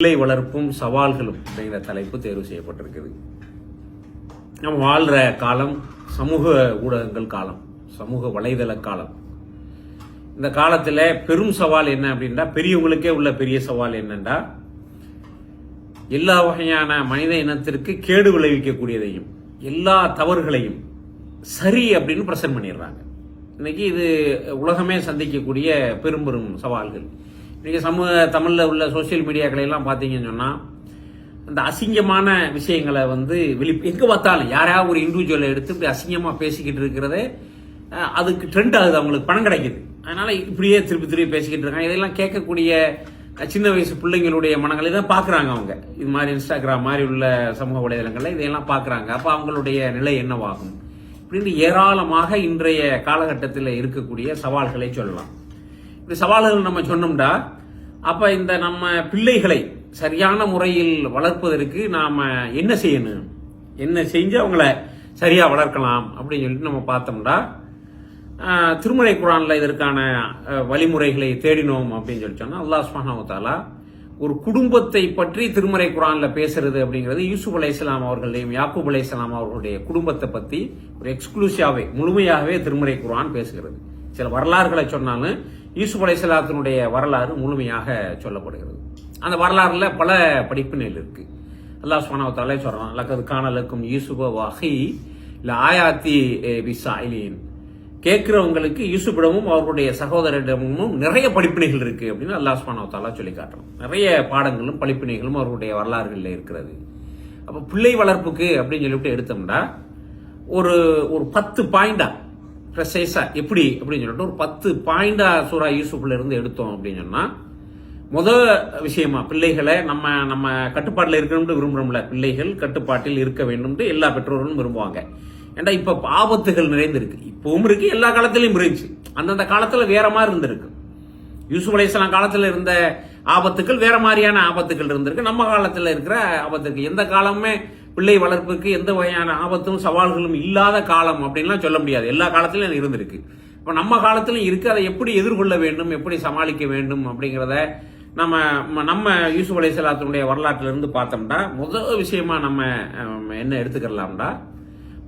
பிள்ளை வளர்ப்பும் சவால்களும் அப்படிங்கிற தலைப்பு தேர்வு செய்யப்பட்டிருக்குது. நம்ம வாழ்ற காலம் சமூக ஊடகங்கள் காலம் சமூக வலைதள காலம். இந்த காலத்தில் பெரும் சவால் என்ன அப்படின்னா பெரியவங்களுக்கே உள்ள பெரிய சவால் என்னன்னா எல்லா வகையான மனித இனத்திற்கு கேடு விளைவிக்கக்கூடியதையும் எல்லா தவறுகளையும் சரி அப்படின்னு பிரசன்ட் பண்ணிடுறாங்க. இன்னைக்கு இது உலகமே சந்திக்கக்கூடிய பெரும் பெரும் சவால்கள். இன்றைக்கி சமூக தமிழில் உள்ள சோஷியல் மீடியாக்களையெல்லாம் பார்த்தீங்கன்னு சொன்னால் அந்த அசிங்கமான விஷயங்களை வந்து வெளி எங்கே பார்த்தாலும் யாராவது ஒரு இண்டிவிஜுவலை எடுத்து இப்படி அசிங்கமாக பேசிக்கிட்டு இருக்கிறதே அதுக்கு ட்ரெண்ட் ஆகுது அவங்களுக்கு பணம் கிடைக்குது. அதனால் இப்படியே திருப்பி திருப்பி பேசிக்கிட்டு இருக்காங்க. இதெல்லாம் கேட்கக்கூடிய சின்ன வயசு பிள்ளைங்களுடைய மனங்களை தான் பார்க்குறாங்க அவங்க. இது மாதிரி இன்ஸ்டாகிராம் மாதிரி உள்ள சமூக வலைதளங்களில் இதையெல்லாம் பார்க்குறாங்க. அப்போ அவங்களுடைய நிலை என்னவாகும்? இப்படின்னு ஏராளமாக இன்றைய காலகட்டத்தில் இருக்கக்கூடிய சவால்களை சொல்லலாம். இந்த சவால்கள் நம்ம சொன்னோம்டா அப்ப இந்த நம்ம பிள்ளைகளை சரியான முறையில் வளர்ப்பதற்கு நாம என்ன செய்யணும்? என்ன செஞ்சு அவங்கள சரியா வளர்க்கலாம் அப்படின்னு சொல்லிட்டு நம்ம பார்த்தோம்டா. திருமலை குரானில் குரான்ல இதற்கான வழிமுறைகளை தேடினோம் அப்படின்னு சொல்லி சொன்னா அல்லாஹ் சுப்ஹானஹு ஒரு குடும்பத்தை பற்றி திருமறை குரான்ல பேசுறது அப்படிங்கிறது யூசுப் அலைஹிஸ்ஸலாம் அவர்களையும் யாக்கூப் அலைஹிஸ்ஸலாம் அவர்களுடைய குடும்பத்தை பத்தி ஒரு எக்ஸ்க்ளூசிவாகவே முழுமையாகவே திருமறை குரான் பேசுகிறது. சில வரலாறுகளை சொன்னாலும் யூசுப் அலைசலாத்தினுடைய வரலாறு முழுமையாக சொல்லப்படுகிறது. அந்த வரலாறுல பல படிப்பினைகள் இருக்கு. அல்லாஹ் சுப்ஹானஹு சொல்கிறான் அல்லது காணலுக்கும் யூசுப வஹி இல்லை ஆயாத்தி பிசாயிலின். கேட்கிறவங்களுக்கு யூசுப்பிடமும் அவர்களுடைய சகோதரிடமும் நிறைய படிப்பினைகள் இருக்கு அப்படின்னு அல்லாஹ் சுப்ஹானஹு சொல்லி காட்டுறோம் நிறைய பாடங்களும் படிப்பினைகளும் அவர்களுடைய வரலாறுகளில் இருக்கிறது. அப்போ பிள்ளை வளர்ப்புக்கு அப்படின்னு சொல்லிட்டு எடுத்தோம்னா ஒரு ஒரு பத்து பாயிண்டா ப்ரெசைஸாக எப்படி அப்படின்னு சொல்லிட்டு ஒரு பத்து பாயிண்டா சூறா யூசுஃபில் இருந்து எடுத்தோம் அப்படின்னு சொன்னால் முத விஷயமா பிள்ளைகளை நம்ம நம்ம கட்டுப்பாட்டில் இருக்கணும்னு விரும்புறோம்ல. பிள்ளைகள் கட்டுப்பாட்டில் இருக்க வேண்டும்ட்டு எல்லா பெற்றோர்களும் விரும்புவாங்க. ஏன்னா இப்போ ஆபத்துகள் நிறைந்திருக்கு. இப்பவும் இருக்கு எல்லா காலத்திலையும் இருந்துச்சு. அந்தந்த காலத்தில் வேற மாதிரி இருந்திருக்கு. யூசுப் அலையாம் காலத்தில் இருந்த ஆபத்துக்கள் வேற மாதிரியான ஆபத்துகள் இருந்திருக்கு. நம்ம காலத்தில் இருக்கிற ஆபத்துக்கு எந்த காலமுமே பிள்ளை வளர்ப்புக்கு எந்த வகையான ஆபத்தும் சவால்களும் இல்லாத காலம் அப்படின்லாம் சொல்ல முடியாது. எல்லா காலத்திலும் இருந்திருக்கு. இப்போ நம்ம காலத்திலும் இருக்குது அதை எப்படி எதிர்கொள்ள வேண்டும்? எப்படி சமாளிக்க வேண்டும்? அப்படிங்கிறத நம்ம நம்ம யூசுப் அலி சலாத்தினுடைய இருந்து பார்த்தோம்னா முதல் விஷயமா நம்ம என்ன எடுத்துக்கலாம்டா?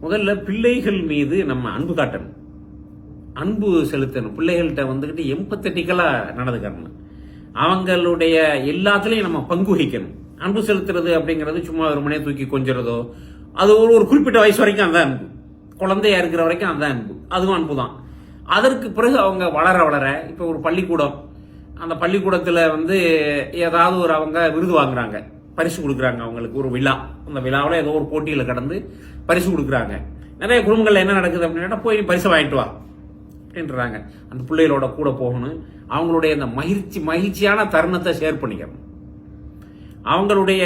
முதல்ல பிள்ளைகள் மீது நம்ம அன்பு காட்டணும். அன்பு செலுத்தணும். பிள்ளைகள்கிட்ட வந்துக்கிட்டு எம்பத்தட்டிக்கலாக நடந்துக்கணும். அவங்களுடைய எல்லாத்துலேயும் நம்ம பங்கு வகிக்கணும். அன்பு செலுத்துறது அப்படிங்கிறது சும்மா ஒரு தூக்கி கொஞ்சிறதோ அது ஒரு ஒரு குறிப்பிட்ட வயசு வரைக்கும் அந்த அன்பு. குழந்தையா இருக்கிற வரைக்கும் அந்த அன்பு. அதுவும் அன்பு தான் அதற்கு பிறகு அவங்க வளர வளர இப்போ ஒரு பள்ளிக்கூடம் அந்த பள்ளிக்கூடத்தில் வந்து ஏதாவது ஒரு அவங்க விருது வாங்குறாங்க. பரிசு கொடுக்குறாங்க அவங்களுக்கு ஒரு விழா. அந்த விழாவில் ஏதோ ஒரு போட்டியில் கடந்து பரிசு கொடுக்குறாங்க. நிறைய குடும்பங்களில் என்ன நடக்குது அப்படின்னா போய் பரிசு பரிசை வாங்கிட்டு வா. அப்படின்றாங்க அந்த பிள்ளைகளோட கூட போகணும். அவங்களுடைய அந்த மகிழ்ச்சி மகிழ்ச்சியான தருணத்தை ஷேர் பண்ணிக்கணும். அவங்களுடைய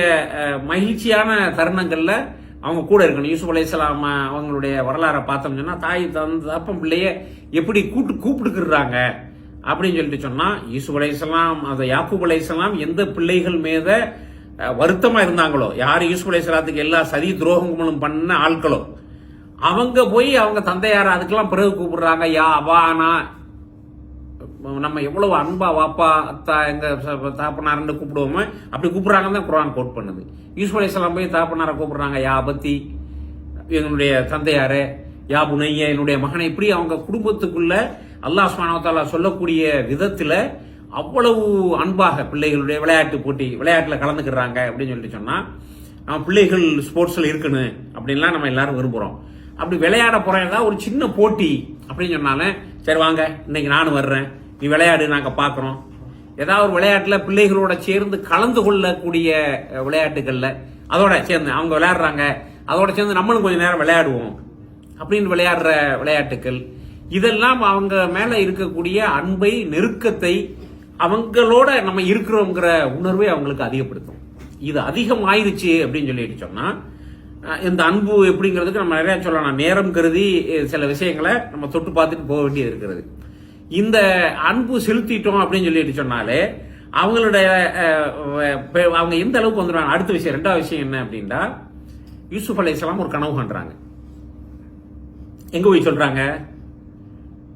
மகிழ்ச்சியான தருணங்களில் அவங்க கூட இருக்கணும். யூசுப் அலைஹிஸ்ஸலாம் அவங்களுடைய வரலாறை பார்த்தோம்னு சொன்னால் தாய் தந்த தப்பம் பிள்ளைய எப்படி கூட்டு கூப்பிட்டுக்கிறாங்க அப்படின்னு சொல்லிட்டு சொன்னால் யூசுப் அலையாம் அந்த யாக்கூப் அலையாம் எந்த பிள்ளைகள் மீத வருத்தமாக இருந்தாங்களோ யார் யூசுப் அலையாத்துக்கு எல்லா சதி துரோகங்களும் பண்ண ஆட்களோ அவங்க போய் அவங்க தந்தையார் அதுக்கெல்லாம் பிறகு கூப்பிடுறாங்க யா அவானா நம்ம எவ்வளவு அன்பா வாப்பா அத்தா எங்க தாப்பனார்னு கூப்பிடுவோமோ அப்படி கூப்பிடுறாங்கன்னு தான் குரான் கோட் பண்ணுது. யூசுப் அலைஹிஸ்ஸலாம் போய் தாப்பனாரை கூப்பிடுறாங்க யா பத்தி என்னுடைய தந்தையாரு யா புனைய என்னுடைய மகனை இப்படி அவங்க குடும்பத்துக்குள்ள அல்லாஹ் சுப்ஹானஹு சொல்லக்கூடிய விதத்துல அவ்வளவு அன்பாக பிள்ளைகளுடைய விளையாட்டு போட்டி விளையாட்டில் கலந்துக்கிறாங்க அப்படின்னு சொல்லிட்டு சொன்னா நம்ம பிள்ளைகள் ஸ்போர்ட்ஸ்ல இருக்கணும் அப்படின்லாம் நம்ம எல்லாரும் விரும்புறோம். அப்படி விளையாட போறதா ஒரு சின்ன போட்டி அப்படின்னு சொன்னாலே சரி வாங்க இன்னைக்கு நானும் வர்றேன். நீ விளையாடு நாங்க பாக்குறோம் ஏதாவது ஒரு விளையாட்டுல பிள்ளைகளோட சேர்ந்து கலந்து கொள்ளக்கூடிய விளையாட்டுகளில் விளையாட்டுகள்ல அதோட சேர்ந்து அவங்க விளையாடுறாங்க. அதோட சேர்ந்து நம்மளும் கொஞ்சம் நேரம் விளையாடுவோம். அப்படின்னு விளையாடுற விளையாட்டுகள் இதெல்லாம் அவங்க மேல இருக்கக்கூடிய அன்பை நெருக்கத்தை அவங்களோட நம்ம இருக்கிறோங்கிற உணர்வை அவங்களுக்கு அதிகப்படுத்தும். இது அதிகம் ஆயிடுச்சு அப்படின்னு சொல்லிட்டு சொன்னா இந்த அன்பு எப்படிங்கிறதுக்கு நம்ம நிறைய சொல்லலாம். நேரம் கருதி சில விஷயங்களை நம்ம தொட்டு பார்த்துட்டு போக வேண்டியது இருக்கிறது. இந்த அன்பு செலுத்திட்டோம் அப்படின்னு சொல்லிட்டு சொன்னாலே அவங்களுடைய அவங்க எந்த அளவுக்கு வந்துடுவாங்க அடுத்த விஷயம் ரெண்டாவது விஷயம் என்ன அப்படின்னா யூசுப் அலைஹிஸ்ஸலாம் ஒரு கனவு காண்றாங்க எங்க போய் சொல்றாங்க?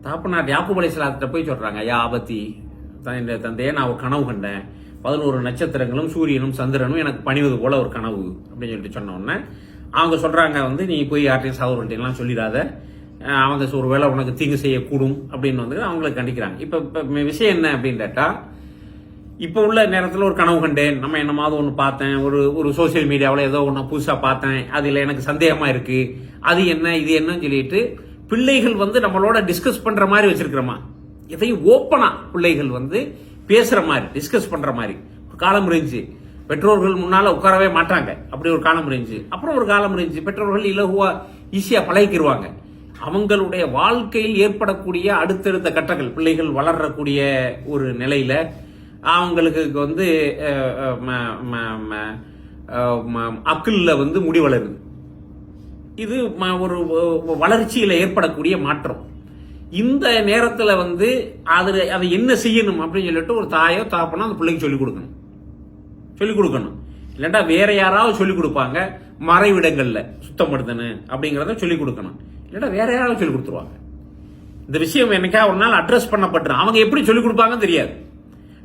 தாப்பனார் யாக்கூப் அலைஹிஸ்ஸலாத்திட்ட போய் சொல்றாங்க யா ஆபத்தி தந்தை தந்தையே நான் ஒரு கனவு கண்டேன். பதினோரு நட்சத்திரங்களும் சூரியனும் சந்திரனும் எனக்கு பணிவது போல ஒரு கனவு அப்படின்னு சொல்லிட்டு சொன்ன உடனே அவங்க சொல்றாங்க வந்து நீ போய் யார்ட்டையும் சாகுறவர்கள்ட்டையெல்லாம் சொல்லிடாத. அவங்க ஒரு வேளை உனக்கு தீங்கு செய்யக்கூடும் அப்படின்னு வந்து அவங்களை கண்டிக்கிறாங்க. இப்போ இப்போ விஷயம் என்ன அப்படின்னு கேட்டால் இப்போ உள்ள நேரத்தில் ஒரு கனவு கண்டேன். நம்ம என்னமாவது ஒன்று பார்த்தேன். ஒரு ஒரு சோஷியல் மீடியாவில் ஏதோ ஒன்று புதுசாக பார்த்தேன். அதில் எனக்கு சந்தேகமாக இருக்குது அது என்ன இது என்னன்னு சொல்லிட்டு பிள்ளைகள் வந்து நம்மளோட டிஸ்கஸ் பண்ணுற மாதிரி வச்சுருக்கிறோமா? எதையும் ஓப்பனாக பிள்ளைகள் வந்து பேசுகிற மாதிரி டிஸ்கஸ் பண்ணுற மாதிரி. ஒரு காலம் இருந்துச்சு. பெற்றோர்கள் முன்னால் உட்காரவே மாட்டாங்க. அப்படி ஒரு காலம் இருந்துச்சு. அப்புறம் ஒரு காலம் இருந்துச்சு. பெற்றோர்கள் இலகுவாக ஈஸியாக பழகிக்கிடுவாங்க அவங்களுடைய வாழ்க்கையில் ஏற்படக்கூடிய அடுத்தடுத்த கட்டங்கள் பிள்ளைகள் வளரக்கூடிய ஒரு நிலையில அவங்களுக்கு வந்து ம- ம- ம- ம- அக்கில்ல வந்து முடிவளருது. இது ம- ஒரு வளர்ச்சியில் ஏற்படக்கூடிய மாற்றம். இந்த நேரத்தில் வந்து அது அதை என்ன செய்யணும் அப்படின்னு சொல்லிட்டு ஒரு தாயோ தாப்பனோ அந்த பிள்ளைக்கு சொல்லிக் கொடுக்கணும். சொல்லிக் கொடுக்கணும். இல்லாட்டா வேற யாராவது சொல்லிக் கொடுப்பாங்க மறைவிடங்களில் சுத்தப்படுத்தணும் அப்படிங்கிறத சொல்லிக் கொடுக்கணும். இல்லைன்னா வேற யாராவது சொல்லிக் கொடுத்துருவாங்க? இந்த விஷயம் என்னைக்கா ஒரு நாள் அட்ரஸ் பண்ணப்பட்டுரும். அவங்க எப்படி சொல்லிக் கொடுப்பாங்கன்னு தெரியாது.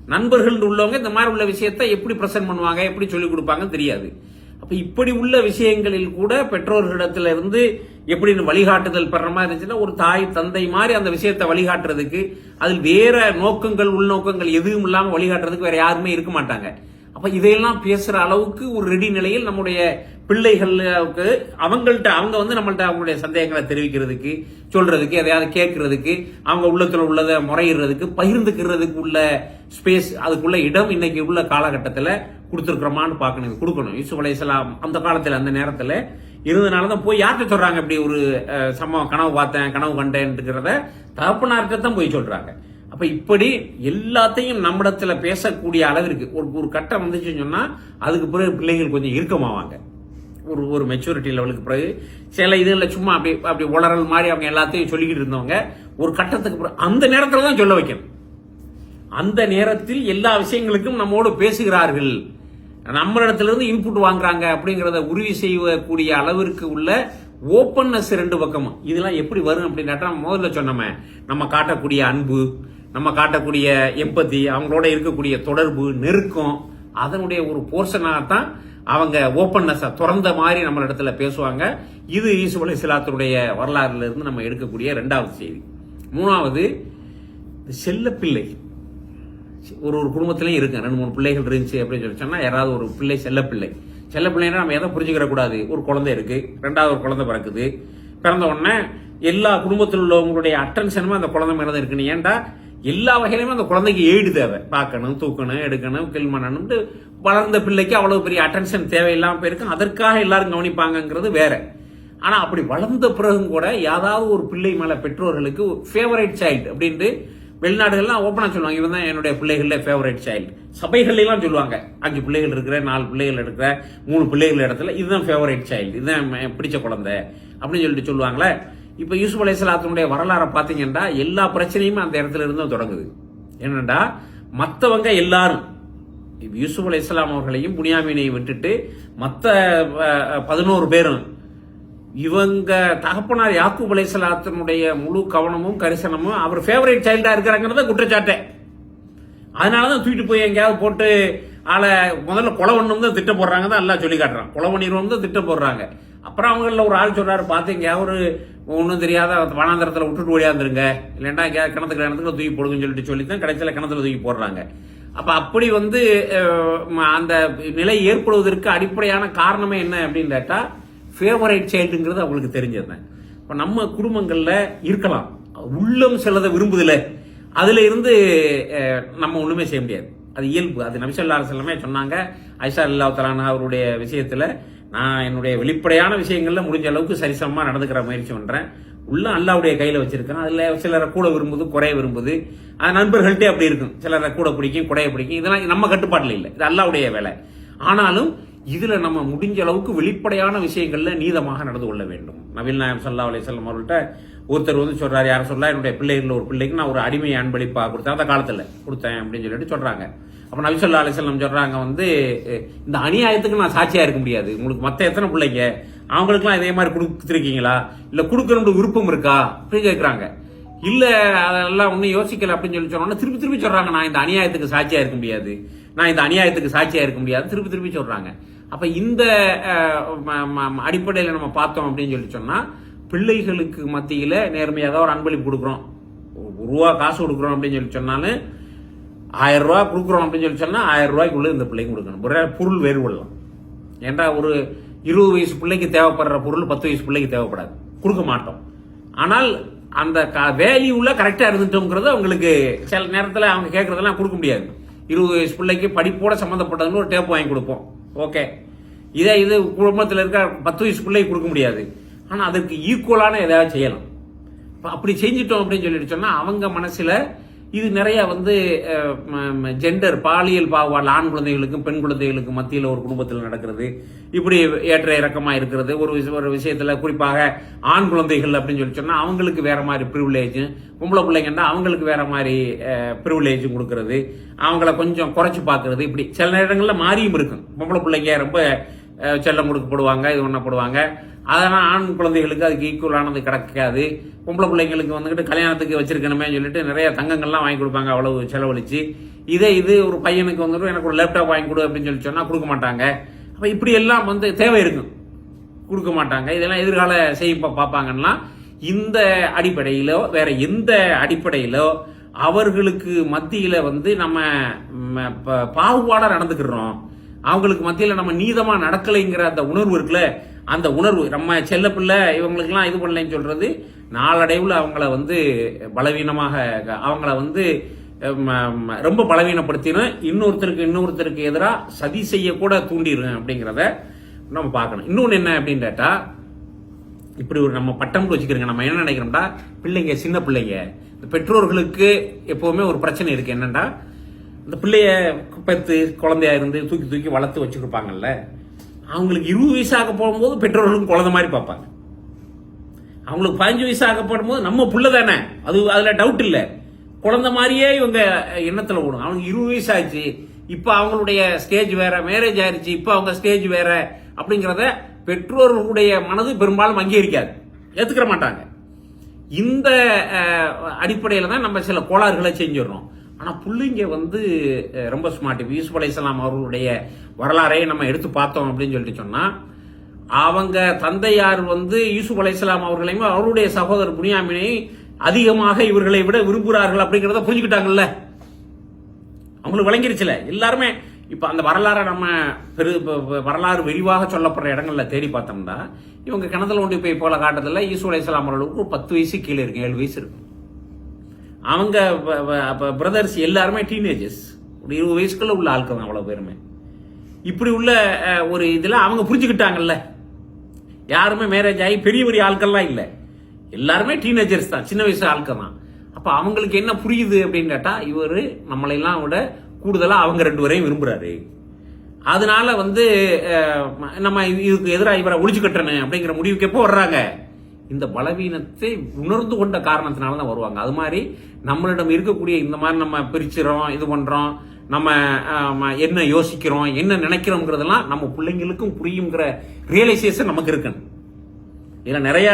நண்பர்கள் உள்ளவங்க இந்த மாதிரி உள்ள விஷயத்தை எப்படி பிரசன்ட் பண்ணுவாங்க எப்படி சொல்லிக் கொடுப்பாங்கன்னு தெரியாது. அப்போ இப்படி உள்ள விஷயங்களில் கூட பெற்றோர்களிடத்துல இருந்து எப்படி வழிகாட்டுதல் பெற மாதிரி இருந்துச்சுன்னா ஒரு தாய் தந்தை மாதிரி அந்த விஷயத்தை வழிகாட்டுறதுக்கு அதில் வேற நோக்கங்கள் உள்நோக்கங்கள் எதுவும் இல்லாமல் வழிகாட்டுறதுக்கு வேற யாருமே இருக்க மாட்டாங்க. அப்போ இதையெல்லாம் பேசுகிற அளவுக்கு ஒரு ரெடி நிலையில் நம்முடைய பிள்ளைகளுக்கு அவங்கள்ட்ட அவங்க வந்து நம்மள்ட்ட அவங்களுடைய சந்தேகங்களை தெரிவிக்கிறதுக்கு சொல்றதுக்கு எதையாவது கேட்கறதுக்கு அவங்க உள்ளத்தில் உள்ளதை முறையிடுறதுக்கு பகிர்ந்துக்கிறதுக்கு உள்ள ஸ்பேஸ் அதுக்குள்ள இடம் இன்னைக்கு உள்ள காலகட்டத்தில் கொடுத்துருக்குறோமான்னு பார்க்கணும் கொடுக்கணும். யூசுப் அலையாம் அந்த காலத்தில் அந்த நேரத்தில் இருந்தனால தான் போய் யார்கிட்ட சொல்கிறாங்க இப்படி ஒரு சம்பவம் கனவு பார்த்தேன் கனவு கண்டேன்ட்டுங்கிறத தகப்பனார்கிட்ட தான் போய் சொல்கிறாங்க அப்ப இப்படி எல்லாத்தையும் நம்மிடத்துல பேசக்கூடிய அளவிற்கு ஒரு ஒரு கட்டம் வந்துச்சுன்னு சொன்னா அதுக்கு பிறகு பிள்ளைகள் கொஞ்சம் இறுக்கமாவாங்க. ஒரு ஒரு மெச்சூரிட்டி லெவலுக்கு பிறகு சில இதில் சும்மா அப்படி அப்படி உளறல் மாதிரி அவங்க எல்லாத்தையும் சொல்லிக்கிட்டு இருந்தவங்க ஒரு கட்டத்துக்கு பிறகு அந்த நேரத்தில் தான் சொல்ல வைக்கணும். அந்த நேரத்தில் எல்லா விஷயங்களுக்கும் நம்மோடு பேசுகிறார்கள். நம்ம இருந்து இன்புட் வாங்குறாங்க அப்படிங்கிறத உறுதி செய்யக்கூடிய அளவிற்கு உள்ள ஓப்பன்னஸ் ரெண்டு பக்கமும். இதெல்லாம் எப்படி வரும் அப்படின்னாட்டா முதல்ல சொன்னோமே நம்ம காட்டக்கூடிய அன்பு நம்ம காட்டக்கூடிய எம்பத்தி அவங்களோட இருக்கக்கூடிய தொடர்பு நெருக்கம் அதனுடைய ஒரு போர்ஷனாகத்தான் அவங்க ஓப்பன்னஸை திறந்த மாதிரி நம்ம இடத்துல பேசுவாங்க. இது ஈசு சிலாத்தினுடைய வரலாறுல இருந்து நம்ம எடுக்கக்கூடிய ரெண்டாவது செய்தி. மூணாவது செல்லப்பிள்ளை ஒரு ஒரு குடும்பத்திலையும் இருக்கு. ரெண்டு மூணு பிள்ளைகள் இருந்துச்சு அப்படின்னு சொல்லி சொன்னால் யாராவது ஒரு பிள்ளை செல்லப்பிள்ளை செல்லப்பிள்ளைன்னா நம்ம எதை புரிஞ்சுக்கிற கூடாது ஒரு குழந்தை இருக்கு. ரெண்டாவது ஒரு குழந்தை பிறக்குது. பிறந்த உடனே எல்லா குடும்பத்தில் உள்ளவங்களுடைய அட்டென்ஷனுமே அந்த குழந்தை மேலே தான் இருக்குன்னு ஏன்டா? எல்லா வகையிலுமே அந்த குழந்தைக்கு ஏடு தேவை. பார்க்கணும் தூக்கணும் எடுக்கணும் கில் பண்ணணும்ட்டு வளர்ந்த பிள்ளைக்கு அவ்வளவு பெரிய அட்டென்ஷன் தேவையில்லாம போயிருக்கும். அதற்காக எல்லாரும் கவனிப்பாங்கங்கிறது வேற. ஆனால் அப்படி வளர்ந்த பிறகும் கூட ஏதாவது ஒரு பிள்ளை மேலே பெற்றோர்களுக்கு ஃபேவரட் சைல்டு அப்படின்ட்டு வெளிநாடுகள்லாம் ஓப்பனாக சொல்லுவாங்க. இவன் தான் என்னுடைய பிள்ளைகளில் ஃபேவரட் சைல்டு சபைகள்லாம் சொல்லுவாங்க. அஞ்சு பிள்ளைகள் இருக்கிற நாலு பிள்ளைகள் இருக்கிற மூணு பிள்ளைகள் இடத்துல இதுதான் ஃபேவரட் சைல்டு இதுதான் பிடிச்ச குழந்தை அப்படின்னு சொல்லிட்டு சொல்லுவாங்களே. இப்போ யூசுப் அலைஹிஸ்ஸலாத்தினுடைய வரலாறை பார்த்தீங்கன்னா எல்லா பிரச்சனையுமே அந்த இடத்துல இருந்து தொடங்குது. என்னடா மற்றவங்க எல்லாரும் இப்போ யூசுப் அலைஹிஸ்ஸலாம் அவர்களையும் புனியாமீனையும் விட்டுட்டு மற்ற பதினோரு பேரும் இவங்க தகப்பனார் யாக்கூப் இஸ்லாத்தினுடைய முழு கவனமும் கரிசனமும் அவர் ஃபேவரட் சைல்டாக இருக்கிறாங்கிறத அதனால தான் தூக்கிட்டு போய் எங்கேயாவது போட்டு ஆளை முதல்ல கொலை பண்ணணும் தான் திட்டம் போடுறாங்க தான் எல்லாம் சொல்லி காட்டுறான். கொலை பண்ணிடுவோம் தான் திட்டம் போடுறாங்க. அப்புறம் அவங்களில் ஒரு ஆள் சொல்கிறார் பார்த்து எங்கேயாவது ஒரு ஒன்றும் தெரியாத வனாந்திரத்தில் விட்டுட்டு ஓடியாந்துருங்க இல்லைன்னா கிணத்து கிணத்துக்கு கிணத்துக்குள்ள தூக்கி போடுங்கன்னு சொல்லிட்டு சொல்லி தான் கடைசியில் கிணத்துல தூக்கி போடுறாங்க. அப்போ அப்படி வந்து ம- அந்த நிலை ஏற்படுவதற்கு அடிப்படையான காரணமே என்ன அப்படின்னு கேட்டால் ஃபேவரைட் சைல்டுங்கிறது அவங்களுக்கு தெரிஞ்சது இப்போ நம்ம குடும்பங்களில் இருக்கலாம். உள்ளம் செல்லதை விரும்புதில்லை. அதில் இருந்து நம்ம ஒன்றுமே செய்ய முடியாது. அது இயல்பு. அது நபிசல்லா செல்லமே சொன்னாங்க. ஐஷா இல்லா தலானா அவருடைய விஷயத்தில் நான் என்னுடைய வெளிப்படையான விஷயங்களில் முடிஞ்ச அளவுக்கு சரிசமமாக நடந்துக்கிற முயற்சி பண்ணுறேன் உள்ள அல்லாவுடைய கையில் வச்சிருக்கேன் அதில் சிலரை கூட விரும்புது குறைய விரும்புது. அது நண்பர்கள்ட்டே அப்படி இருக்கும். சிலரை கூட பிடிக்கும் குறைய பிடிக்கும். இதெல்லாம் நம்ம கட்டுப்பாட்டில் இல்லை. இது அல்லாவுடைய வேலை. ஆனாலும் இதில் நம்ம முடிஞ்ச அளவுக்கு வெளிப்படையான விஷயங்களில் நீதமாக நடந்து கொள்ள வேண்டும். நபில் நாயம் சல்லா அலிசல்லாம் அவர்கள்ட்ட ஒருத்தர் வந்து சொல்கிறார் யாரும் சொல்லா என்னுடைய பிள்ளைகளில் ஒரு பிள்ளைக்கு நான் ஒரு அடிமை அன்பளிப்பாக கொடுத்தேன். அந்த காலத்தில் கொடுத்தேன் அப்படின்னு சொல்லிட்டு சொல்கிறாங்க அப்போ நபி சொல்லா சொல்கிறாங்க வந்து இந்த அநியாயத்துக்கு நான் சாட்சியாக இருக்க முடியாது. உங்களுக்கு மற்ற எத்தனை பிள்ளைங்க? அவங்களுக்குலாம் இதே மாதிரி கொடுத்துருக்கீங்களா? இல்லை கொடுக்கணும்னு விருப்பம் இருக்கா? அப்படின்னு கேட்குறாங்க இல்லை அதெல்லாம் ஒன்றும் யோசிக்கல அப்படின்னு சொல்லி சொன்னோன்னா திருப்பி திருப்பி சொல்கிறாங்க நான் இந்த அநியாயத்துக்கு சாட்சியாக இருக்க முடியாது. நான் இந்த அநியாயத்துக்கு சாட்சியாக இருக்க முடியாது. திருப்பி திருப்பி சொல்கிறாங்க அப்போ இந்த அடிப்படையில் நம்ம பார்த்தோம் அப்படின்னு சொல்லி சொன்னால் பிள்ளைகளுக்கு மத்தியில் நேர்மையாக ஒரு அன்பளிப்பு கொடுக்குறோம். ஒரு ரூபா காசு கொடுக்குறோம் அப்படின்னு சொல்லி சொன்னாலும் ஆயிரம் ரூபா கொடுக்குறோம் அப்படின்னு சொல்லி சொன்னால் ஆயிரம் ரூபாய்க்குள்ளே இந்த பிள்ளைக்கு கொடுக்கணும். ஒரே பொருள் வேறுபடலாம் ஏன்டா ஒரு இருபது வயசு பிள்ளைக்கு தேவைப்படுற பொருள் பத்து வயசு பிள்ளைக்கு தேவைப்படாது. கொடுக்க மாட்டோம். ஆனால் அந்த க வேல்யூவில் கரெக்டாக இருந்துட்டோங்கிறது அவங்களுக்கு சில நேரத்தில் அவங்க கேட்குறதெல்லாம் கொடுக்க முடியாது. இருபது வயசு பிள்ளைக்கு படிப்போட சம்மந்தப்பட்டதுன்னு ஒரு டேப் வாங்கி கொடுப்போம். ஓகே இதே இது குடும்பத்தில் இருக்க பத்து வயசு பிள்ளைக்கு கொடுக்க முடியாது. ஆனால் அதற்கு ஈக்குவலான ஏதாவது செய்யலாம். அப்படி செஞ்சிட்டோம் அப்படின்னு சொல்லிட்டு சொன்னால் அவங்க மனசில் இது நிறைய வந்து ஜெண்டர் பாலியல் பாகுபாடு ஆண் குழந்தைகளுக்கும் பெண் குழந்தைகளுக்கும் மத்தியில் ஒரு குடும்பத்தில் நடக்கிறது. இப்படி ஏற்ற இறக்கமாக இருக்கிறது. ஒரு ஒரு விஷயத்தில் குறிப்பாக ஆண் குழந்தைகள் அப்படின்னு சொல்லி சொன்னால் அவங்களுக்கு வேற மாதிரி ப்ரிவிலேஜும் பொம்பளை பிள்ளைங்கன்னா அவங்களுக்கு வேற மாதிரி ப்ரிவிலேஜும் கொடுக்கறது. அவங்கள கொஞ்சம் குறைச்சி பார்க்கறது. இப்படி சில நேரங்களில் மாறியும் இருக்கும். பொம்பளை பிள்ளைங்க ரொம்ப செல்லம் கொடுக்கப்படுவாங்க இது பண்ணப்படுவாங்க அதனால் ஆண் குழந்தைகளுக்கு அதுக்கு ஈக்குவலானது கிடைக்காது. பொம்பளை பிள்ளைங்களுக்கு வந்துக்கிட்டு கல்யாணத்துக்கு வச்சிருக்கணுமே சொல்லிட்டு நிறைய தங்கங்கள்லாம் வாங்கி கொடுப்பாங்க அவ்வளவு செலவழித்து இதே இது ஒரு பையனுக்கு வந்துட்டு எனக்கு ஒரு லேப்டாப் வாங்கி கொடு அப்படின்னு சொல்லி சொன்னால் கொடுக்க மாட்டாங்க. அப்போ இப்படி எல்லாம் வந்து தேவை இருக்கும் கொடுக்க மாட்டாங்க. இதெல்லாம் எதிர்கால செய்ய பார்ப்பாங்கன்னா இந்த அடிப்படையிலோ வேற எந்த அடிப்படையிலோ அவர்களுக்கு மத்தியில் வந்து நம்ம பாகுபாடாக ப- நடந்துக்கிறோம். அவங்களுக்கு மத்தியில் நம்ம நீதமாக நடக்கலைங்கிற அந்த உணர்வு இருக்குல்ல அந்த உணர்வு நம்ம செல்ல பிள்ளை இவங்களுக்கெல்லாம் இது பண்ணலைன்னு சொல்றது நாளடைவில் அவங்கள வந்து பலவீனமாக அவங்கள வந்து ரொம்ப பலவீனப்படுத்தினோம் இன்னொருத்தருக்கு இன்னொருத்தருக்கு எதிராக சதி செய்யக்கூட தூண்டிடும் அப்படிங்கிறத நம்ம பார்க்கணும். இன்னொன்று என்ன அப்படின்னு கேட்டால் இப்படி ஒரு நம்ம பட்டம் வச்சுக்கிறோங்க. நம்ம என்ன நினைக்கிறோம்டா பிள்ளைங்க சின்ன பிள்ளைங்க இந்த பெற்றோர்களுக்கு எப்போவுமே ஒரு பிரச்சனை இருக்குது என்னென்னா இந்த பிள்ளைய பத்து குழந்தையா இருந்து தூக்கி தூக்கி வளர்த்து வச்சுருப்பாங்கல்ல அவங்களுக்கு இருபது வயசாக போகும்போது பெற்றோர்களும் குழந்த மாதிரி பார்ப்பாங்க. அவங்களுக்கு பதினஞ்சு வயசு போடும்போது நம்ம புள்ள தானே. அது அதில் டவுட் இல்லை. குழந்த மாதிரியே இவங்க எண்ணத்தில் ஓடும். அவனுக்கு இருபது வயசு ஆச்சு இப்போ அவங்களுடைய ஸ்டேஜ் வேற மேரேஜ் ஆயிடுச்சு இப்போ அவங்க ஸ்டேஜ் வேற அப்படிங்கிறத பெற்றோர்களுடைய மனது பெரும்பாலும் அங்கீகரிக்காது. ஏற்றுக்கிற மாட்டாங்க. இந்த அடிப்படையில் தான் நம்ம சில கோளாறுகளை செஞ்சிடறோம். ஆனால் பிள்ளைங்க வந்து ரொம்ப ஸ்மார்ட் இப்போ யூசுப் அலையாம் அவர்களுடைய வரலாறையை நம்ம எடுத்து பார்த்தோம் அப்படின்னு சொல்லிட்டு சொன்னால் அவங்க தந்தையார் வந்து யூசுப் அலையாம் அவர்களையும் அவருடைய சகோதரர் புனியாமினை அதிகமாக இவர்களை விட விரும்புகிறார்கள் அப்படிங்கிறத புரிஞ்சுக்கிட்டாங்கல்ல? அவங்களுக்கு விளங்கிருச்சுல. எல்லாருமே இப்போ அந்த வரலாறை நம்ம பெரு வரலாறு விரிவாக சொல்லப்படுற இடங்களில் தேடி பார்த்தோம்னா இவங்க கிணத்துல ஒன்று போய் போல காட்டத்துல ஈசு அலையாம் அவர்களுக்கு ஒரு பத்து வயசு கீழே இருக்கு ஏழு வயசு இருக்கும் அவங்க பிரதர்ஸ் எல்லாருமே டீனேஜர்ஸ் ஒரு இருபது வயசுக்குள்ள உள்ள ஆட்கள் தான் அவ்வளோ பேருமே. இப்படி உள்ள ஒரு இதில் அவங்க புரிஞ்சுக்கிட்டாங்கல்ல. யாருமே மேரேஜ் ஆகி பெரிய பெரிய ஆட்கள்லாம் இல்லை. எல்லாருமே டீனேஜர்ஸ் தான். சின்ன வயசு ஆட்கள் தான். அப்போ அவங்களுக்கு என்ன புரியுது அப்படின்னு கேட்டால் இவர் நம்மளையெல்லாம் விட கூடுதலாக அவங்க ரெண்டு பேரையும் விரும்புகிறாரு அதனால வந்து நம்ம இதுக்கு எதிராக இவரை ஒழிச்சு கட்டணும் அப்படிங்கிற முடிவுக்கு எப்போ வர்றாங்க? இந்த பலவீனத்தை உணர்ந்து கொண்ட காரணத்தினால தான் வருவாங்க. அது மாதிரி நம்மளிடம் இருக்கக்கூடிய இந்த மாதிரி நம்ம பிரிச்சுறோம் இது பண்ணுறோம் நம்ம என்ன யோசிக்கிறோம் என்ன நினைக்கிறோங்கிறதெல்லாம் நம்ம பிள்ளைங்களுக்கும் புரியுங்கிற ரியலைசேஷன் நமக்கு இருக்கணும். இதில் நிறைய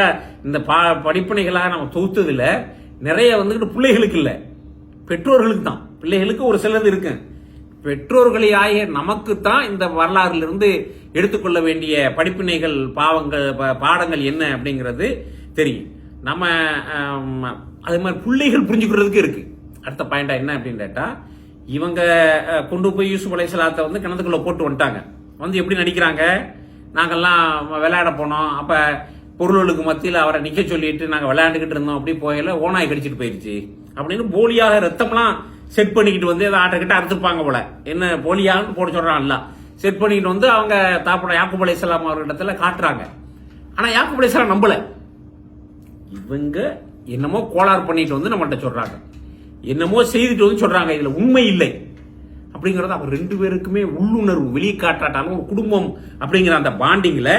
இந்த பா படிப்பனைகளாக நம்ம தொகுத்ததில் நிறைய வந்துக்கிட்டு பிள்ளைகளுக்கு இல்லை. பெற்றோர்களுக்கு தான். பிள்ளைகளுக்கு ஒரு சிலது இருக்குது பெற்றோர்களாகிய நமக்குத்தான் இந்த வரலாறிலிருந்து எடுத்துக்கொள்ள வேண்டிய படிப்பினைகள் பாவங்கள் ப- பாடங்கள் என்ன அப்படிங்கிறது தெரியும். நம்ம அது மாதிரி பிள்ளைகள் புரிஞ்சுக்கிறதுக்கு இருக்கு. அடுத்த பாயிண்டா என்ன அப்படின்னு கேட்டா இவங்க கொண்டு போய் யூசுப் அலைசலாத்தை வந்து கிணத்துக்குள்ள போட்டு வந்துட்டாங்க. வந்து எப்படி நடிக்கிறாங்க? நாங்கள்லாம் விளையாட போனோம். அப்ப பொருள்களுக்கு மத்தியில் அவரை நிக்க சொல்லிட்டு நாங்கள் விளையாண்டுக்கிட்டு இருந்தோம். அப்படி போகல ஓனாய் கடிச்சிட்டு போயிருச்சு. அப்படின்னு போலியாக ரத்தம்லாம் செட் பண்ணிக்கிட்டு வந்து அதை ஆட்டக்கிட்ட அறுத்துப்பாங்க போல. என்ன போலியான்னு போட சொல்றான்ல. செட் பண்ணிக்கிட்டு வந்து அவங்க தாப்பட யாக்குப் அலைஹிஸ்ஸலாம் அவர்களிடத்துல காட்டுறாங்க. ஆனா யாக்குப் அலைஹிஸ்ஸலாம் நம்பல. இவங்க என்னமோ கோளாறு பண்ணிட்டு வந்து நம்மகிட்ட சொல்றாங்க. என்னமோ செய்துட்டு வந்து சொல்றாங்க இதுல உண்மை இல்லை. அப்படிங்கிறது அவர் ரெண்டு பேருக்குமே உள்ளுணர்வு வெளியே காட்டாட்டாலும் ஒரு குடும்பம் அப்படிங்கிற அந்த பாண்டிங்ல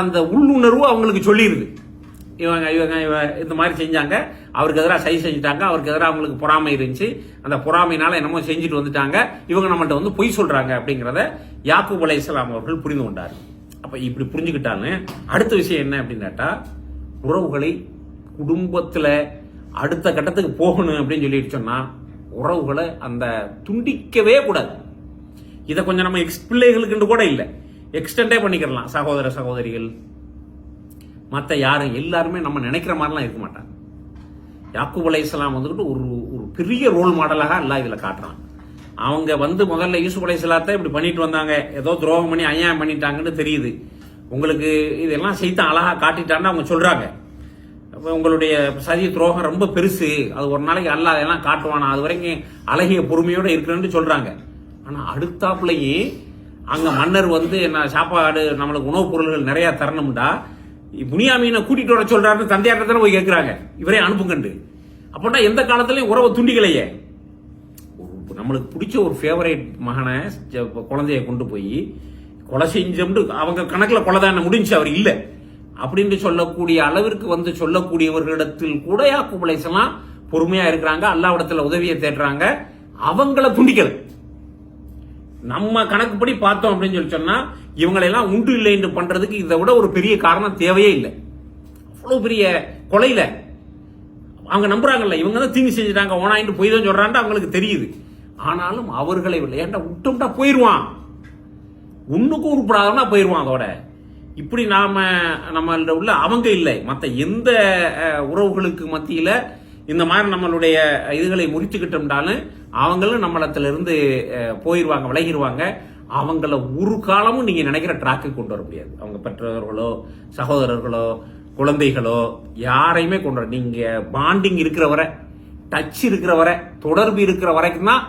அந்த உள்ளுணர்வு அவங்களுக்கு சொல்லிடுது இவங்க இவங்க இவ இந்த மாதிரி செஞ்சாங்க. அவருக்கு எதிராக சரி செஞ்சுட்டாங்க. அவருக்கு எதிராக அவங்களுக்கு பொறாமை இருந்துச்சு. அந்த பொறாமைனால என்னமோ செஞ்சுட்டு வந்துட்டாங்க. இவங்க நம்மள்ட்ட வந்து பொய் சொல்றாங்க அப்படிங்கிறத யாக்கூப் அலைஹிஸ்ஸலாம் அவர்கள் புரிந்து கொண்டார். அப்ப இப்படி புரிஞ்சுக்கிட்டான்னு அடுத்த விஷயம் என்ன அப்படின்னு கேட்டால் உறவுகளை குடும்பத்துல அடுத்த கட்டத்துக்கு போகணும் அப்படின்னு சொல்லிட்டு சொன்னா உறவுகளை அந்த துண்டிக்கவே கூடாது. இதை கொஞ்சம் நம்ம எக்ஸ் பிள்ளைகளுக்குன்னு கூட இல்லை. எக்ஸ்டெண்டே பண்ணிக்கிறலாம். சகோதர சகோதரிகள் மற்ற யாரும் எல்லாருமே நம்ம நினைக்கிற மாதிரிலாம் இருக்க மாட்டாங்க. யாக்கூப் அலைஹிஸ்ஸலாம் வந்துட்டு ஒரு ஒரு பெரிய ரோல் மாடலாக எல்லாம் இதில் காட்டுறான். அவங்க வந்து முதல்ல யூசுப் அலைஹிஸ்ஸலாத்தை இப்படி பண்ணிட்டு வந்தாங்க. ஏதோ துரோகம் பண்ணி அநியாயம் பண்ணிட்டாங்கன்னு தெரியுது. உங்களுக்கு இதெல்லாம் செய்து அழகாக காட்டிட்டான்னு அவங்க சொல்கிறாங்க உங்களுடைய சதி துரோகம் ரொம்ப பெருசு. அது ஒரு நாளைக்கு அல்லாஹ் அதெல்லாம் காட்டுவானா? அது வரைக்கும் அழகிய பொறுமையோடு இருக்கிறேன்னு சொல்கிறாங்க ஆனால் அடுத்தாப்புலையே அங்கே மன்னர் வந்து என்ன சாப்பாடு நம்மளுக்கு உணவுப் பொருள்கள் நிறையா தரணும்டா. புனியாமீனை கூட்டிட்டு வர சொல்றாருன்னு தந்தையார்ட்ட தானே போய் கேட்கிறாங்க இவரே அனுப்புங்கண்டு. அப்போட்டா எந்த காலத்துலயும் உறவை துண்டிக்கலையே. நம்மளுக்கு பிடிச்ச ஒரு ஃபேவரேட் மகனை குழந்தைய கொண்டு போய் கொலை செஞ்சோம்னு அவங்க கணக்கில் கொலை தான் முடிஞ்சு அவர் இல்லை. அப்படின்னு சொல்லக்கூடிய அளவிற்கு வந்து சொல்லக்கூடியவர்களிடத்தில் கூட யாக்கூப் அலைஹிஸ்ஸலாம் பொறுமையா இருக்கிறாங்க அல்லாவிடத்தில் உதவியை தேடுறாங்க. அவங்கள துண்டிக்கல. நம்ம கணக்குப்படி பார்த்தோம் அப்படின்னு சொல்லி சொன்னா இவங்களை எல்லாம் உண்டு இல்லை என்று பண்றதுக்கு இதை விட ஒரு பெரிய காரணம் தேவையே இல்லை. அவ்வளவு பெரிய கொலையில. அவங்க நம்புறாங்கல்ல இவங்க தான் தீங்கு செஞ்சுட்டாங்க ஓனாயிட்டு போய் தான் சொல்றான்ட்டு அவங்களுக்கு தெரியுது. ஆனாலும் அவர்களை விட ஏன்டா விட்டோம்டா போயிடுவான் ஒண்ணுக்கும் உருப்படாதவனா போயிடுவான் அதோட. இப்படி நாம நம்மள்ட்ட உள்ள அவங்க இல்லை. மற்ற எந்த உறவுகளுக்கு மத்தியில இந்த மாதிரி நம்மளுடைய இதுகளை முறிச்சுக்கிட்டோம்னாலும் அவங்களும் நம்மளத்துல இருந்து போயிடுவாங்க விலகிடுவாங்க அவங்கள ஒரு காலமும் நீங்க நினைக்கிற ட்ராக்கு கொண்டு வர முடியாது. அவங்க பெற்றோர்களோ சகோதரர்களோ குழந்தைகளோ யாரையுமே கொண்டு வர நீங்க பாண்டிங் இருக்கிற வரை டச் இருக்கிற வரை தொடர்பு இருக்கிற வரைக்கும் தான்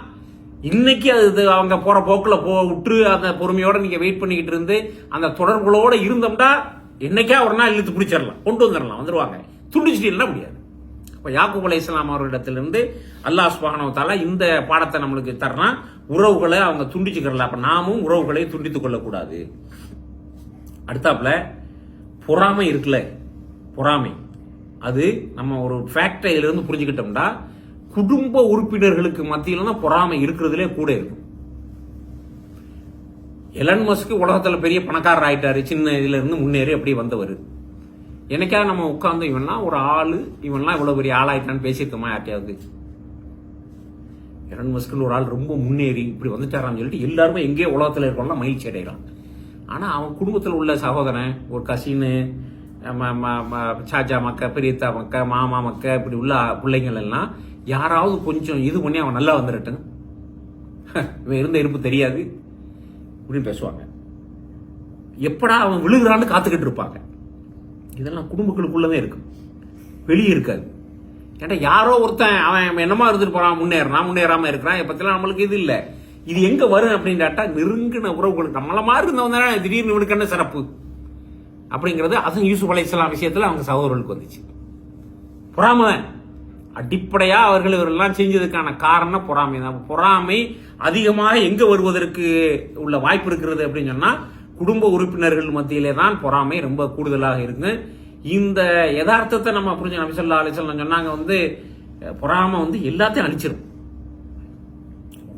இன்னைக்கு அது இது அவங்க போற போக்குல போ விட்டு அந்த பொறுமையோட நீங்க வெயிட் பண்ணிக்கிட்டு இருந்து அந்த தொடர்புகளோட இருந்தோம்னா என்னைக்கா ஒரு நாள் இழுத்து பிடிச்சிடலாம் கொண்டு வந்துடலாம் வந்துருவாங்க. துண்டிச்சிட்டீங்கன்னா முடியாது. இப்போ யாக்கூப் அலை இஸ்லாம் அவர்களிடத்திலிருந்து அல்லாஹ் சுப்ஹானஹு இந்த பாடத்தை நம்மளுக்கு தர்றான் உறவுகளை அவங்க துண்டிச்சுக்கிறல. அப்ப நாமும் உறவுகளை துண்டித்துக் கொள்ளக்கூடாது. அடுத்தாப்புல பொறாமை இருக்குல்ல? பொறாமை. அது நம்ம ஒரு ஃபேக்டை இருந்து புரிஞ்சுக்கிட்டோம்னா குடும்ப உறுப்பினர்களுக்கு மத்தியில் தான் பொறாமை இருக்கிறதுலே கூட இருக்கும். எலன் மஸ்க்கு உலகத்தில் பெரிய பணக்காரர் ஆயிட்டாரு சின்ன இதுல இருந்து முன்னேறி அப்படியே வந்தவர். என்னைக்காவது நம்ம உட்கார்ந்து இவன்லாம் ஒரு ஆளு இவன்லாம் இவ்வளவு பெரிய ஆளாயிட்டான்னு பேசியிருக்கோமா யார்ட்டையாவது எலன் மஸ்க்னு ஒரு ஆள் ரொம்ப முன்னேறி இப்படி வந்துட்டாரான்னு சொல்லிட்டு எல்லாருமே எங்கேயோ உலகத்தில் இருக்கணும்னா மகிழ்ச்சி அடைகிறான். ஆனால் அவன் குடும்பத்தில் உள்ள சகோதரன் ஒரு கசின்னு ம- ம- ம- சாச்சா மக்க பெரியத்தா மக்க மாமா மக்க இப்படி உள்ள பிள்ளைங்கள் எல்லாம் யாராவது கொஞ்சம் இது பண்ணி அவன் நல்லா வந்துடட்டும் இவன் இருந்த இருப்பு தெரியாது. அப்படின்னு பேசுவாங்க. எப்படா அவன் விழுகிறான்னு காத்துக்கிட்டு இருப்பாங்க. இதெல்லாம் குடும்பங்களுக்குள்ளவே இருக்கும் வெளியே இருக்காது. ஏன்டா யாரோ ஒருத்தன் அவன் என்னமா இருந்துட்டு போறான் முன்னேறான் முன்னேறாம இருக்கிறான். இதை பத்திலாம் நம்மளுக்கு இது இல்லை. இது எங்க வரும் அப்படின்டாட்டா நெருங்கின உறவுகள் நம்மள மாதிரி இருந்தவங்க திடீர்னு இவனுக்கு என்ன சிறப்பு? அப்படிங்கிறது அதுவும் யூசுப் அலைஹிஸ்ஸலாம் விஷயத்தில் அவங்க சகோதரர்களுக்கு வந்துச்சு. பொறாமை. அடிப்படையாக அவர்கள் இவரெல்லாம் செஞ்சதுக்கான காரணம் பொறாமை தான் பொறாமை அதிகமாக எங்கே வருவதற்கு உள்ள வாய்ப்பு இருக்கிறது அப்படின்னு சொன்னால் குடும்ப உறுப்பினர்கள் மத்தியிலே தான் பொறாமை ரொம்ப கூடுதலாக இருக்கு. இந்த யதார்த்தத்தை நம்ம புரிஞ்சு நபிசல்லா அலிசல்லாம் சொன்னாங்க வந்து பொறாமை வந்து எல்லாத்தையும் அழிச்சிடும்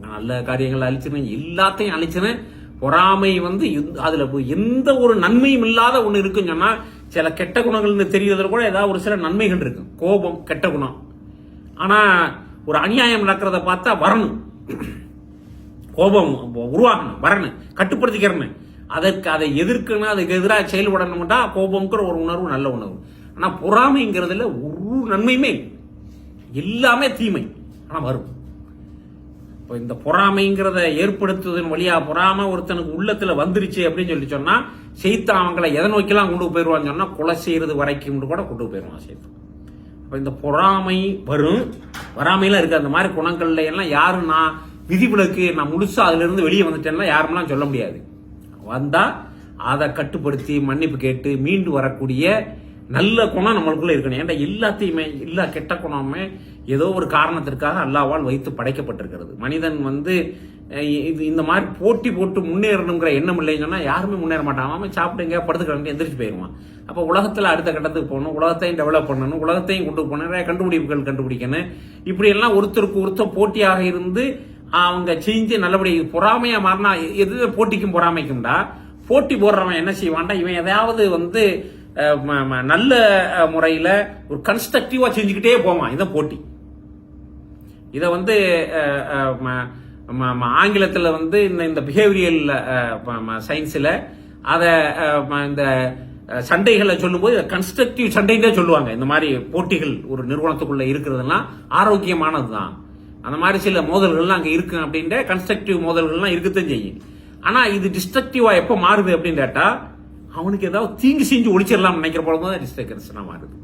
நல்ல காரியங்களை அழிச்சிருந்தேன் எல்லாத்தையும் அழிச்சிருவேன் பொறாமை வந்து அதுல எந்த ஒரு நன்மையும் இல்லாத ஒண்ணு இருக்குன்னு சொன்னா சில கெட்ட குணங்கள்னு தெரியறதுல கூட ஏதாவது ஒரு சில நன்மைகள் இருக்கு. கோபம் கெட்ட குணம். ஆனா ஒரு அநியாயம் நடக்கிறத பார்த்தா வரணும். கோபம் உருவாகணும் வரணும் கட்டுப்படுத்திக்கிறேன்னு அதற்கு அதை எதிர்க்கணும் அதுக்கு எதிராக செயல்படணும்டா கோபம்ங்கிற ஒரு உணர்வு நல்ல உணர்வு. ஆனால் பொறாமைங்கிறதுல ஒரு நன்மையுமே எல்லாமே தீமை. ஆனால் வரும். இப்போ இந்த பொறாமைங்கிறத ஏற்படுத்துவதன் வழியாக பொறாமை ஒருத்தனுக்கு உள்ளத்தில் வந்துருச்சு அப்படின்னு சொல்லி சொன்னால் செய்தான் அவங்களை எதை நோக்கிலாம் கொண்டு போயிடுவான்னு சொன்னால் கொலை செய்கிறது வரைக்கும் கூட கொண்டு போயிடுவான் செய்தான் அப்போ இந்த பொறாமை வரும். வராமையெல்லாம் இருக்குது அந்த மாதிரி குணங்கள்ல எல்லாம் யாரும் நான் விதிவிலக்கு நான் முழுசா அதுலேருந்து வெளியே வந்துட்டேன்னா யாருமெல்லாம் சொல்ல முடியாது. வந்தால் அதை கட்டுப்படுத்தி மன்னிப்பு கேட்டு மீண்டு வரக்கூடிய நல்ல குணம் நம்மளுக்குள்ளே இருக்கணும். ஏன்டா எல்லாத்தையுமே எல்லா கெட்ட குணமுமே ஏதோ ஒரு காரணத்திற்காக அல்லாவால் வைத்து படைக்கப்பட்டிருக்கிறது. மனிதன் வந்து இது இந்த மாதிரி போட்டி போட்டு முன்னேறணுங்கிற எண்ணம் இல்லைன்னு சொன்னா யாருமே முன்னேற மாட்டான். அவன் சாப்பிடுங்க படுத்துக்கிட்டு எந்திரிச்சு போயிடுவான். அப்போ உலகத்தில் அடுத்த கட்டத்துக்கு போகணும். உலகத்தையும் டெவலப் பண்ணணும். உலகத்தையும் கொண்டு போகணும். நிறைய கண்டுபிடிப்புகள் கண்டுபிடிக்கணும். இப்படியெல்லாம் ஒருத்தருக்கு ஒருத்தர் போட்டியாக இருந்து அவங்க செஞ்சு நல்லபடியாக பொறாமையாக மாறினா எது போட்டிக்கும் பொறாமைக்கும்டா? போட்டி போடுறவன் என்ன செய்வான்டா? இவன் எதாவது வந்து ம- ம- நல்ல முறையில் ஒரு கன்ஸ்ட்ரக்டிவாக செஞ்சுக்கிட்டே போவான். இதான் போட்டி. இதை வந்து ம- ம- ஆங்கிலத்தில் வந்து இந்த இந்த பிஹேவியல் சயின்ஸில் அதை இந்த சண்டைகளை சொல்லும்போது கன்ஸ்ட்ரக்டிவ் சண்டைன்னு சொல்லுவாங்க. இந்த மாதிரி போட்டிகள் ஒரு நிறுவனத்துக்குள்ளே இருக்கிறதுலாம் ஆரோக்கியமானது தான் அந்த மாதிரி சில மோதல்கள்லாம் அங்கே இருக்கு அப்படின்ற கன்ஸ்ட்ரக்டிவ் மோதல்கள்லாம் இருக்கத்தான் செய்யும். ஆனால் இது டிஸ்ட்ரக்டிவா எப்போ மாறுது அப்படின்னு கேட்டால் அவனுக்கு ஏதாவது தீங்கு செஞ்சு ஒழிச்சிடலாம் நினைக்கிற போல தான் டிஸ்ட்ரக்ஷனா மாறுது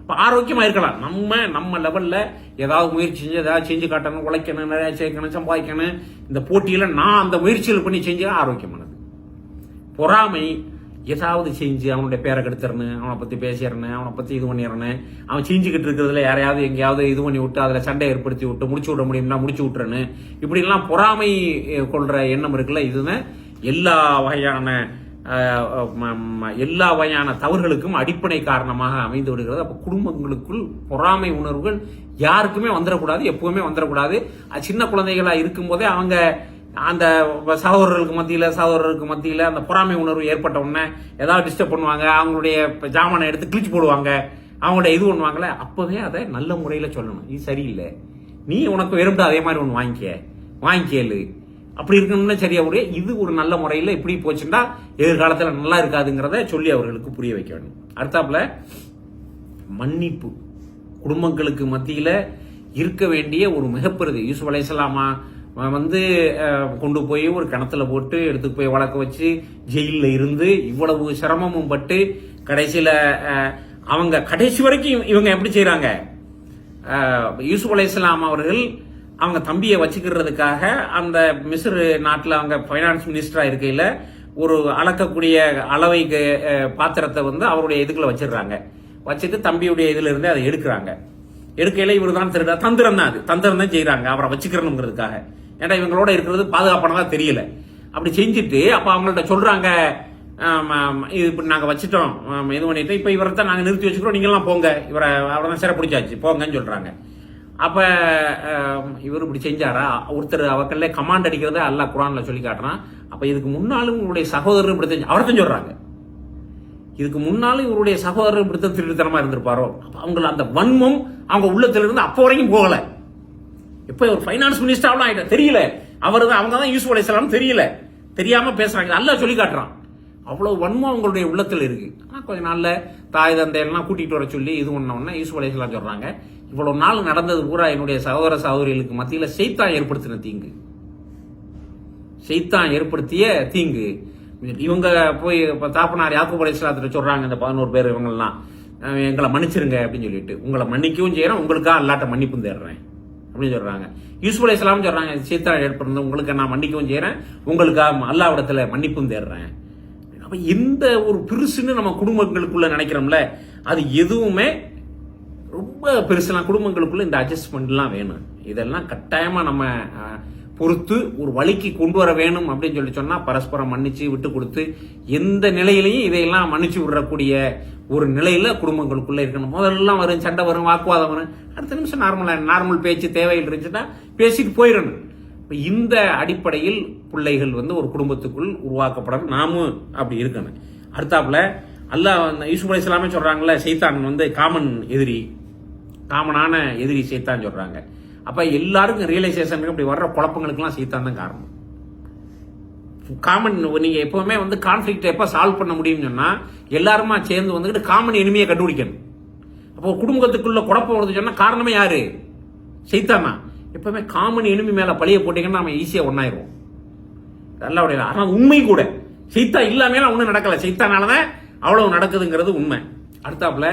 இப்போ ஆரோக்கியமாக இருக்கலாம். நம்ம நம்ம லெவலில் ஏதாவது முயற்சி செஞ்சு ஏதாவது செஞ்சு காட்டணும் உழைக்கணும் நிறைய சேர்க்கணும் சம்பாதிக்கணும். இந்த போட்டியில் நான் அந்த முயற்சிகள் பண்ணி செஞ்சால் ஆரோக்கியமானது. பொறாமை ஏதாவது செஞ்சு அவனுடைய பேரை கெடுத்துறனு அவனை பத்தி பேசிடணும் அவனை பத்தி இது பண்ணிடணும் அவன் செஞ்சுக்கிட்டு இருக்கிறதுல யாரையாவது எங்கேயாவது இது பண்ணி விட்டு அதில் சண்டை ஏற்படுத்தி விட்டு முடிச்சு விட முடியும்னா முடிச்சு விட்டுறணும் இப்படிலாம் பொறாமை கொள்கிற கொள்ற எண்ணம் இருக்குல்ல இதுதான் எல்லா வகையான ம- ம- எல்லா வகையான தவறுகளுக்கும் அடிப்படை காரணமாக அமைந்து விடுகிறது. அப்போ குடும்பங்களுக்குள் பொறாமை உணர்வுகள் யாருக்குமே வந்துடக்கூடாது எப்பவுமே வந்துடக்கூடாது அது சின்ன குழந்தைகளாக இருக்கும்போதே அவங்க அந்த சகோதரர்களுக்கு மத்தியில் சகோதரர்களுக்கு மத்தியில் அந்த பொறாமை உணர்வு ஏற்பட்ட உடனே ஏதாவது டிஸ்டர்ப் பண்ணுவாங்க அவங்களுடைய ஜாமானை எடுத்து கிழிச்சு போடுவாங்க அவங்களுடைய இது பண்ணுவாங்களே அப்போவே அதை நல்ல முறையில் சொல்லணும். இது சரியில்லை. நீ உனக்கு வெறும் அதே மாதிரி ஒன்று வாங்கிக்க. வாங்கிக்கேளு அப்படி இருக்கணும்னா சரியா முடிய இது ஒரு நல்ல முறையில் இப்படி போச்சுன்னா எதிர்காலத்தில் நல்லா இருக்காதுங்கிறத சொல்லி அவர்களுக்கு புரிய வைக்க வேண்டும் அடுத்தாப்புல மன்னிப்பு. குடும்பங்களுக்கு மத்தியில் இருக்க வேண்டிய ஒரு மிகப்பெருது யூசுப் அலைசலாமா வந்து கொண்டு போய் ஒரு கிணத்துல போட்டு எடுத்துட்டு போய் வளர்க்க வச்சு ஜெயிலில் இருந்து இவ்வளவு சிரமமும் பட்டு கடைசியில் அவங்க கடைசி வரைக்கும் இவங்க எப்படி செய்கிறாங்க யூசுப் அலி இஸ்லாம் அவர்கள் அவங்க தம்பியை வச்சுக்கிறதுக்காக அந்த மிஸ்ர் நாட்டில் அவங்க ஃபைனான்ஸ் மினிஸ்டராக இருக்கையில் ஒரு அளக்கக்கூடிய அளவை பாத்திரத்தை வந்து அவருடைய இதுக்குள்ள வச்சிடுறாங்க. வச்சுட்டு தம்பியுடைய இதுல இருந்து அதை எடுக்கிறாங்க. எடுக்கையில இவர் தான் திருடா தந்திரம் தான் அது. தந்திரம் தான் செய்யறாங்க அவரை வச்சுக்கிறணுங்கிறதுக்காக. ஏன்னா இவங்களோட இருக்கிறது பாதுகாப்பானதாக தெரியல. அப்படி செஞ்சுட்டு அப்போ அவங்கள்ட்ட சொல்கிறாங்க இது இப்படி நாங்கள் வச்சுட்டோம் இது பண்ணிட்டு இப்போ இவரை தான் நாங்கள் நிறுத்தி வச்சுக்கிறோம் நீங்களாம் போங்க இவரை அவரை தான் சிறை பிடிச்சாச்சு போங்கன்னு சொல்கிறாங்க அப்போ இவர் இப்படி செஞ்சாரா? ஒருத்தர் அவக்கல்ல கமாண்ட் அடிக்கிறத அல்லா குரானில் சொல்லி காட்டுறான். அப்போ இதுக்கு முன்னாலும் உங்களுடைய சகோதரர் இப்படி செஞ்சு அவர்தான் சொல்கிறாங்க இதுக்கு முன்னாலும் இவருடைய சகோதரர் இப்படித்தான் திருட்டுத்தனமாக இருந்திருப்பாரோ? அப்ப அவங்கள அந்த வன்மம் அவங்க உள்ளத்துலேருந்து அப்போ வரைக்கும் போகலை. இப்போ ஒரு ஃபைனான்ஸ் மினிஸ்டர் ஆகிட்டேன் தெரியல. அவர் தான் அவங்க தான் யூஸ் அலைசலாம் தெரியல. தெரியாமல் பேசுகிறாங்க நல்லா சொல்லி காட்டுறான். அவ்வளோ வன்மம் அவங்களுடைய உள்ளத்தில் இருக்கு. ஆனால் கொஞ்ச நாளில் தாய் தந்தையெல்லாம் கூட்டிகிட்டு வர சொல்லி இது பண்ண உடனே யூசுப் அலைசலாம் சொல்கிறாங்க இவ்வளோ நாள் நடந்தது பூரா என்னுடைய சகோதர சகோதரிகளுக்கு மத்தியில் செய்தான் ஏற்படுத்தின தீங்கு. செய்தான் ஏற்படுத்திய தீங்கு. இவங்க போய் இப்போ தாப்பனார் யாக்கூப் அலைஹிஸ்ஸலாத்துல சொல்கிறாங்க இந்த பதினோரு பேர் இவங்கெல்லாம் எங்களை மன்னிச்சிருங்க அப்படின்னு சொல்லிட்டு. உங்களை மன்னிக்கவும் செய்கிறேன் உங்களுக்காக அல்லாட்ட மன்னிப்பும் தேடுறேன். அப்படின்னு சொல்றாங்க. யூசுப் இஸ்லாம் சொல்றாங்க சீத்தா ஏற்படுறது உங்களுக்கு நான் மன்னிக்கவும் செய்கிறேன் உங்களுக்கு அல்லாவிடத்தில் மன்னிப்பும் தேடுறேன். அப்போ இந்த ஒரு பெருசுன்னு நம்ம குடும்பங்களுக்குள்ள நினைக்கிறோம்ல அது எதுவுமே ரொம்ப பெருசுலாம் குடும்பங்களுக்குள்ள இந்த அட்ஜஸ்ட்மெண்ட்லாம் வேணும். இதெல்லாம் கட்டாயமாக நம்ம பொறுத்து ஒரு வழிக்கு கொண்டு வர வேணும் அப்படின்னு சொல்லி சொன்னா பரஸ்பரம் மன்னிச்சு விட்டு கொடுத்து எந்த நிலையிலையும் இதையெல்லாம் மன்னிச்சு விடக்கூடிய ஒரு நிலையில குடும்பங்களுக்குள்ள இருக்கணும். முதல்லாம் வரும் சண்டை வரும் வாக்குவாதம் வரும். அடுத்த நிமிஷம் நார்மலாக நார்மல் பேச்சு தேவையில் இருந்துச்சுன்னா பேசிட்டு போயிடணும். இப்போ இந்த அடிப்படையில் பிள்ளைகள் வந்து ஒரு குடும்பத்துக்குள் உருவாக்கப்படணும். நாமும் அப்படி இருக்கணும். அடுத்தாப்புல அல்லாஹ் அந்த யூசுப் இஸ்லாமே சொல்றாங்கல்ல சைத்தான் வந்து காமன் எதிரி. காமனான எதிரி சைத்தான் சொல்றாங்க. அப்போ எல்லாருக்கும் ரியலைசேஷனுக்கு அப்படி வர்ற குழப்பங்களுக்கெல்லாம் சீத்தான் தான் காரணம். காமன் நீங்க எப்பவுமே வந்து கான்ஃபிளிக்ட் எப்போ சால்வ் பண்ண முடியும்னு சொன்னா எல்லாருமா சேர்ந்து வந்துக்கிட்டு காமன் எனிமையை கண்டுபிடிக்கணும். அப்போ குடும்பத்துக்குள்ள குழப்பம் வருது சொன்னா காரணமே யாரு? சைத்தானா. எப்பவுமே காமன் எனிமி மேல பழிய போட்டீங்கன்னா நம்ம ஈஸியா நல்லா அல்லாவுடைய ஆனா உண்மை கூட. சைத்தா இல்லாமலாம் ஒன்றும் நடக்கல. சைத்தானாலதான் அவ்வளவு நடக்குதுங்கிறது உண்மை. அடுத்தாப்புல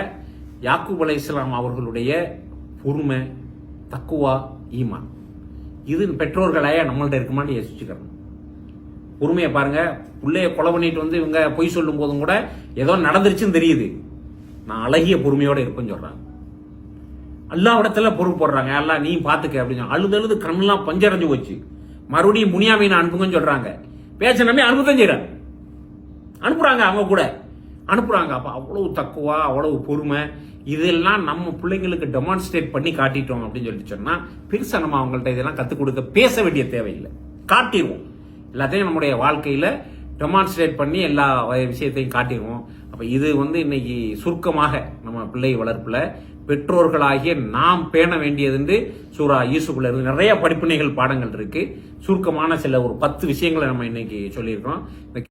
யாக்கூப் அலைஹிஸ்ஸலாம் அவர்களுடைய பொறுமை தக்குவா ஈமான். இது பெற்றோர்களாய நம்மள்ட்ட இருக்குமான்னு யோசிச்சுக்கிறோம் பொறுமையை பாருங்க பிள்ளைய கொலை பண்ணிட்டு வந்து இவங்க பொய் சொல்லும் போதும் கூட ஏதோ நடந்துருச்சுன்னு தெரியுது. நான் அழகிய பொறுமையோட இருப்பேன்னு சொல்றாங்க. எல்லா இடத்துல பொறுப்பு போடுறாங்க. எல்லாம் நீ பாத்துக்க அப்படின்னு அழுது அழுது கண்ணெல்லாம் பஞ்சடைஞ்சு போச்சு. மறுபடியும் முனியாமீன் அனுப்புங்கன்னு சொல்றாங்க. பேச்ச நம்பி அனுப்பத்தான் செய்யறாங்க அனுப்புறாங்க அவங்க கூட. அனுப்புகிறாங்க அப்போ அவ்வளவு தக்குவா அவ்வளவு பொறுமை இதெல்லாம் நம்ம பிள்ளைங்களுக்கு டெமான்ஸ்ட்ரேட் பண்ணி காட்டிட்டோம் அப்படின்னு சொல்லிட்டு சொன்னால் பெருசாக நம்ம அவங்கள்ட்ட இதெல்லாம் கற்றுக் கொடுக்க பேச வேண்டிய தேவையில்லை. காட்டிடுவோம் எல்லாத்தையும் நம்முடைய வாழ்க்கையில் டெமான்ஸ்ட்ரேட் பண்ணி எல்லா விஷயத்தையும் காட்டிடுவோம் அப்போ இது வந்து இன்னைக்கு சுருக்கமாக நம்ம பிள்ளை வளர்ப்பில் பெற்றோர்களாகிய நாம் பேண வேண்டியதுண்டு சூரா யூசுஃபில் இருந்து நிறைய படிப்பினைகள் பாடங்கள் இருக்குது சுருக்கமான சில ஒரு பத்து விஷயங்களை நம்ம இன்னைக்கு சொல்லியிருக்கோம்.